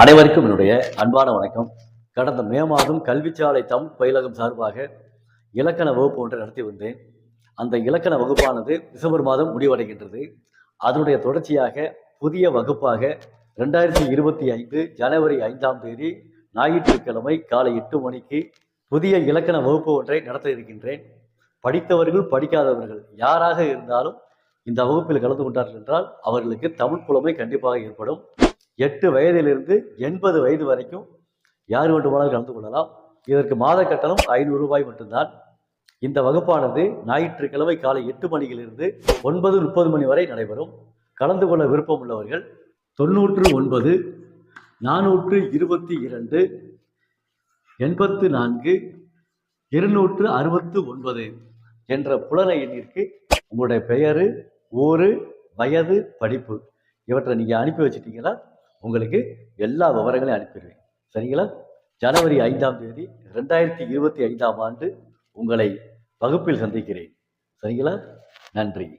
அனைவருக்கும் என்னுடைய அன்பான வணக்கம். கடந்த மே மாதம் கல்விச்சாலை தமிழ் பயிலகம் சார்பாக இலக்கண வகுப்பு ஒன்றை நடத்தி வந்தேன். அந்த இலக்கண வகுப்பானது டிசம்பர் மாதம் முடிவடைகின்றது. அதனுடைய தொடர்ச்சியாக புதிய வகுப்பாக ரெண்டாயிரத்தி இருபத்தி ஐந்து ஜனவரி ஐந்தாம் தேதி ஞாயிற்றுக்கிழமை காலை எட்டு மணிக்கு புதிய இலக்கண வகுப்பு ஒன்றை நடத்த இருக்கின்றேன். படித்தவர்கள் படிக்காதவர்கள் யாராக இருந்தாலும் இந்த வகுப்பில் கலந்து கொண்டார்கள் என்றால் அவர்களுக்கு தமிழ் புலமை கண்டிப்பாக ஏற்படும். எட்டு வயதிலிருந்து எண்பது வயது வரைக்கும் யார் வேண்டுமானால் கலந்து கொள்ளலாம். இதற்கு மாத கட்டணம் ஐநூறு ரூபாய் மட்டும்தான். இந்த வகுப்பானது ஞாயிற்றுக்கிழமை காலை எட்டு மணியிலிருந்து ஒன்பது முப்பது மணி வரை நடைபெறும். கலந்து கொள்ள விருப்பம் உள்ளவர்கள் தொண்ணூற்று ஒன்பது நானூற்று இருபத்தி இரண்டு எண்பத்து நான்கு இருநூற்று அறுபத்து ஒன்பது என்ற புலன எண்ணிற்கு உங்களுடைய பெயர் ஊர் வயது படிப்பு இவற்றை நீங்கள் அனுப்பி வச்சிட்டீங்கன்னா உங்களுக்கு எல்லா விவரங்களையும் அனுப்பிடுவேன். சரிங்களா? ஜனவரி ஐந்தாம் தேதி ரெண்டாயிரத்தி இருபத்தி ஐந்தாம் ஆண்டு உங்களை வகுப்பில் சந்திக்கிறேன். சரிங்களா? நன்றி.